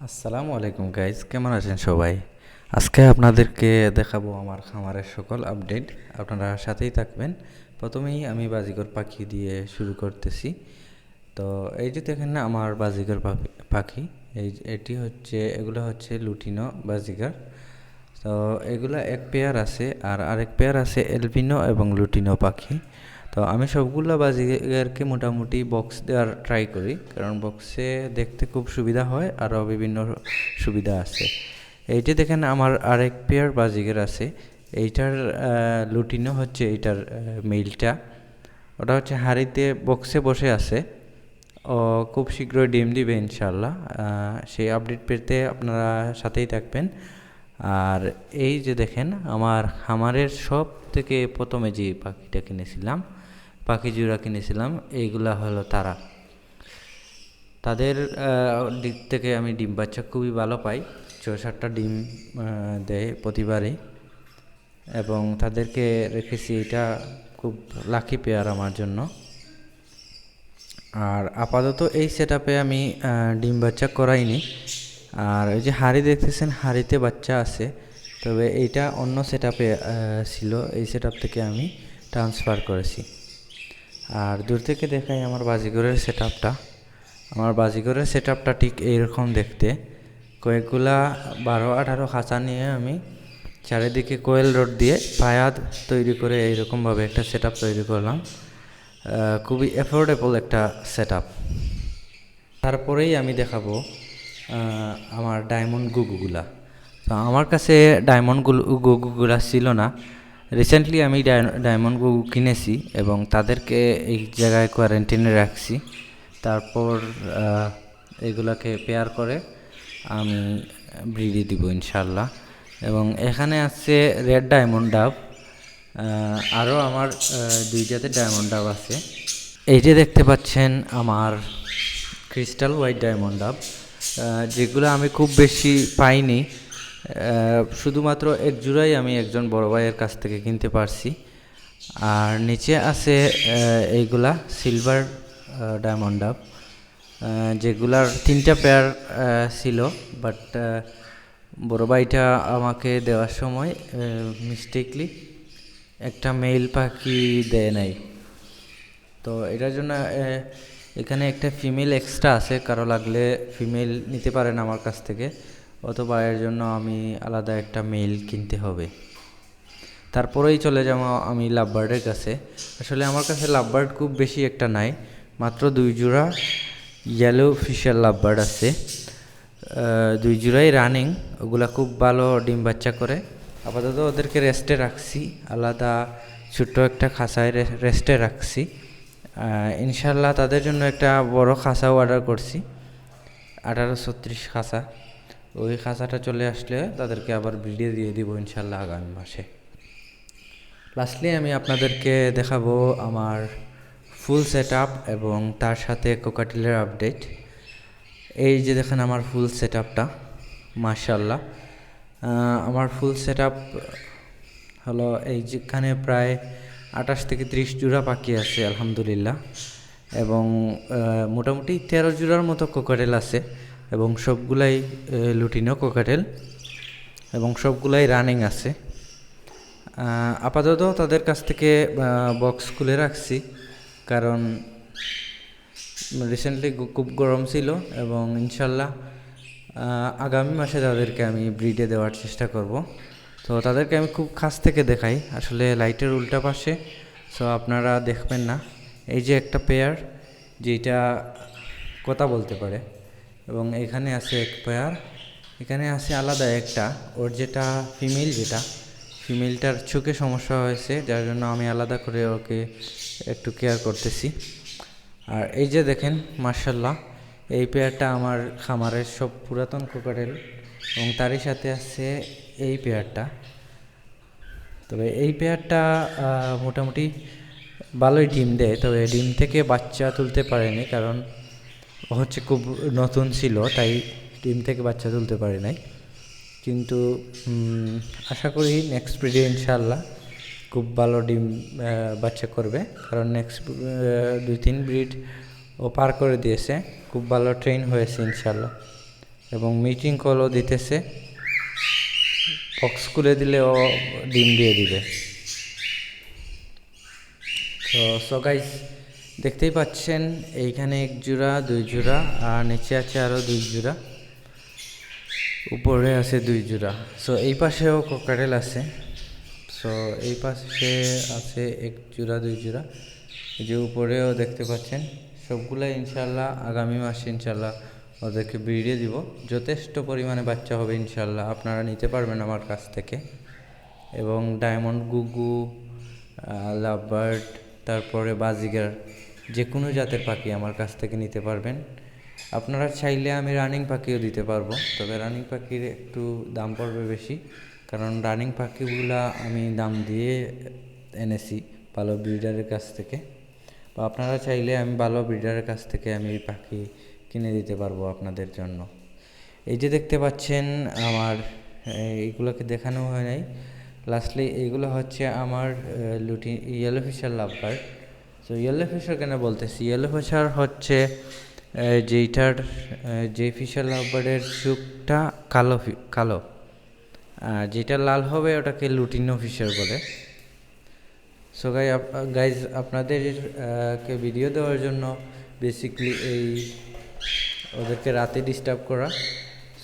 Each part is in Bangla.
আসসালামু আলাইকুম গাইজ কেমন আছেন সবাই? আজকে আপনাদেরকে দেখাবো আমার খামারের সকল আপডেট আপনারা সাথেই থাকবেন। প্রথমেই আমি বাজিকর পাখি দিয়ে শুরু করতেছি। তো এই যে দেখেন না, আমার বাজিকর পাখি- এই এটি হচ্ছে, এগুলো হচ্ছে লুটিনো বাজিকার তো এগুলা এক পেয়ার আছে, আর আরেক পেয়ার আছে এলবিনো এবং লুটিনো পাখি। তো আমি সবগুলো বাজিগারকে মোটামুটি বক্স দেওয়ার ট্রাই করি, কারণ বক্সে দেখতে খুব সুবিধা হয়, আরও বিভিন্ন সুবিধা আছে। এইটি দেখেন, আমার আরেক পেয়ার বাজিগার আছে, এইটার লুটিনও হচ্ছে এইটার মেইলটা ওটা হচ্ছে হাড়িতে বক্সে বসে আছে। ও খুব শীঘ্রই ডিম দিবে ইনশাল্লাহ সেই আপডেট পেতে আপনারা সাথেই থাকবেন। আর এই যে দেখেন, আমার খামারের সব থেকে প্রথমে যে পাখিটা কিনেছিলাম পাখি জোড়া কিনেছিলাম, এইগুলা হলো তারা। তাদের দিক থেকে আমি ডিম বাচ্চা খুবই ভালো পাই। ছয় সাতটা ডিম দেয় প্রতিবারই। এবং তাদেরকে রেখেছি, এটা খুব লাকি পেয়ার আমার জন্য। আর আপাতত এই সেট আমি ডিম বাচ্চা করাইনি। আর ওই যে হাড়ি দেখতেছেন, হাড়িতে বাচ্চা আছে। তবে এইটা অন্য সেট ছিল। এই সেট থেকে আমি ট্রান্সফার করেছি। আর দূর থেকে দেখাই আমার বাজিগরের সেট আমার বাজিগরের সেট ঠিক এইরকম দেখতে। কয়েকগুলা বারো আঠারো খাঁচা নিয়ে আমি চারিদিকে কোয়েল রোড দিয়ে পায়াদ তৈরি করে এইরকমভাবে একটা সেট তৈরি করলাম। খুবই অ্যাফোর্ডেবল একটা সেট তারপরেই আমি দেখাবো আমার ডায়মন্ড গুগুগুলা। তো আমার কাছে ডায়মন্ড গুগুগুলা ছিল না। রিসেন্টলি আমি ডায়- ডায়মন্ড গুগু কিনেছি এবং তাদেরকে এই জায়গায় কোয়ারেন্টিনে রাখছি। তারপর এগুলাকে পেয়ার করে আমি ব্রিডে দিব ইনশাল্লাহ এবং এখানে আছে রেড ডায়মন্ড ডাব আরও আমার দুই জাতের ডায়মন্ড ডাব আছে। এই যে দেখতে পাচ্ছেন আমার ক্রিস্টাল হোয়াইট ডায়মন্ড ডাব যেগুলো আমি খুব বেশি পাইনি। শুধুমাত্র এক জোড়াই আমি একজন বড় ভাইয়ের কাছ থেকে কিনতে পারছি। আর নিচে আছে এইগুলা সিলভার ডায়মন্ড ডাব যেগুলার তিনটা পেয়ার ছিল বাট বড় ভাইটা আমাকে দেওয়ার সময় মিস্টেকলি একটা মেল পাখি দেয় নাই। তো এটার জন্য এখানে একটা ফিমেল এক্সট্রা আছে, কারও লাগলে ফিমেল নিতে পারেন আমার কাছ থেকে। অথবা এর জন্য আমি আলাদা একটা মেল কিনতে হবে। তারপরেই চলে যাব আমি লাভবার্ডের কাছে। আসলে আমার কাছে লাভবার্ড খুব বেশি একটা নাই, মাত্র দুই জোড়া ইয়েলো ফিশার লাভবার্ড আছে। দুই জোড়াই রানিং ওগুলা খুব ভালো ডিম বাচ্চা করে। আপাতত ওদেরকে রেস্টে রাখছি, আলাদা ছোট্ট একটা খাঁচায় রেস্টে রাখছি। ইনশাল্লাহ তাদের জন্য একটা বড় খাঁচাও অর্ডার করছি। আঠারো ছত্রিশ খাঁচা ওই খাঁচাটা চলে আসলে তাদেরকে আবার ব্রিডে দিয়ে দিব ইনশাল্লাহ আগামী মাসে। লাস্টলি আমি আপনাদেরকে দেখাবো আমার ফুল সেট এবং তার সাথে কোকাটিলের আপডেট এই যে দেখেন আমার ফুল সেট আপটা মার্শাল্লাহ আমার ফুল সেট আপ হলো এই যেখানে প্রায় আঠাশ থেকে ত্রিশ জোড়া পাখি আছে, আলহামদুলিল্লাহ। এবং মোটামুটি তেরো জোড়ার মতো কোকাটেল আছে। এবং সবগুলাই লুটিনো কোকাটেল এবং সবগুলাই রানিং আছে। আপাতত তাদের কাছ থেকে বক্স খুলে রাখছি কারণ রিসেন্টলি খুব গরম ছিল এবং ইনশাল্লাহ আগামী মাসে তাদেরকে আমি ব্রিডে দেওয়ার চেষ্টা করব। তো তাদেরকে আমি খুব কাছ থেকে দেখাই। আসলে লাইটের উল্টা পাশে সো আপনারা দেখবেন না। এই যে একটা পেয়ার যেটা কথা বলতে পারে। এবং এখানে আছে এক পেয়ার এখানে আছে আলাদা একটা। ওর যেটা ফিমেল যেটা ফিমেলটার চোখে সমস্যা হয়েছে, যার জন্য আমি আলাদা করে ওকে একটু কেয়ার করতেছি। আর এই যে দেখেন মার্শাল্লাহ এই পেয়ারটা আমার খামারের সব পুরাতন কোকারেল এবং তারই সাথে আছে এই পেয়ারটা তবে এই পেয়ারটা মোটামুটি ভালোই ডিম দেয়, তবে ডিম থেকে বাচ্চা তুলতে পারেনি কারণ হচ্ছে খুব নতুন ছিল, তাই ডিম থেকে বাচ্চা তুলতে পারে নাই। কিন্তু আশা করি নেক্সট ব্রিডে ইনশাল্লাহ খুব ভালো ডিম বাচ্চা করবে। কারণ নেক্সট দুই তিন ব্রিড ও পার করে দিয়েছে। খুব ভালো ট্রেন হয়েছে ইনশাল্লাহ এবং মিটিং কলও দিতেছে। বক্স খুলে দিলে ও ডিম দিয়ে দিবে। তো সো দেখতেই পাচ্ছেন, এইখানে এক জোড়া, দুই জোড়া, আর নিচে আছে আরও দুই জোড়া। উপরে আছে দুই জোড়া। সো এই পাশেও কোকারেল আছে। সো এই পাশে আছে এক জোড়া, দুই জোড়া। যে উপরেও দেখতে পাচ্ছেন, সবগুলো ইনশাল্লাহ আগামী মাসে ইনশাল্লাহ ওদেরকে বিড়িয়ে দিব। যথেষ্ট পরিমাণে বাচ্চা হবে ইনশাল্লাহ আপনারা নিতে পারবেন আমার কাছ থেকে। এবং ডায়মন্ড, গুগু লাভ বার্ড তারপরে বাজিগার যে কোনো জাতের পাখি আমার কাছ থেকে নিতে পারবেন। আপনারা চাইলে আমি রানিং পাখিও দিতে পারব, তবে রানিং পাখির একটু দাম পড়বে বেশি। কারণ রানিং পাখিগুলা আমি দাম দিয়ে এনেছি ভালো ব্রিডারের কাছ থেকে। বা আপনারা চাইলে আমি ভালো ব্রিডারের কাছ থেকে আমি এই পাখি কিনে দিতে পারব আপনাদের জন্য। এই যে দেখতে পাচ্ছেন আমার এইগুলোকে দেখানো হয় নাই। লাস্টলি এইগুলো হচ্ছে আমার লুটি ইয়েলো ফিশার লাভ বার্ড তো ইয়েলো ফিশার কেন বলতেছি? ইয়েলো ফিশার হচ্ছে যেইটার যে ফিশার লাভ বার্ডের চোখটা কালো কালো। আর যেটা লাল হবে ওটাকে লুটিনো ফিশার বলে। সো গাই গাইজ আপনাদের কে ভিডিও দেওয়ার জন্য বেসিকলি এই ওদেরকে রাতে ডিস্টার্ব করা।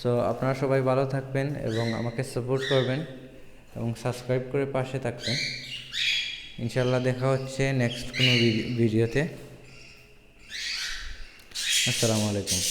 সো আপনারা সবাই ভালো থাকবেন এবং আমাকে সাপোর্ট করবেন এবং সাবস্ক্রাইব করে পাশে থাকবেন। ইনশাল্লাহ দেখা হচ্ছে নেক্সট কোনো ভিডিওতে আসসালামু আলাইকুম।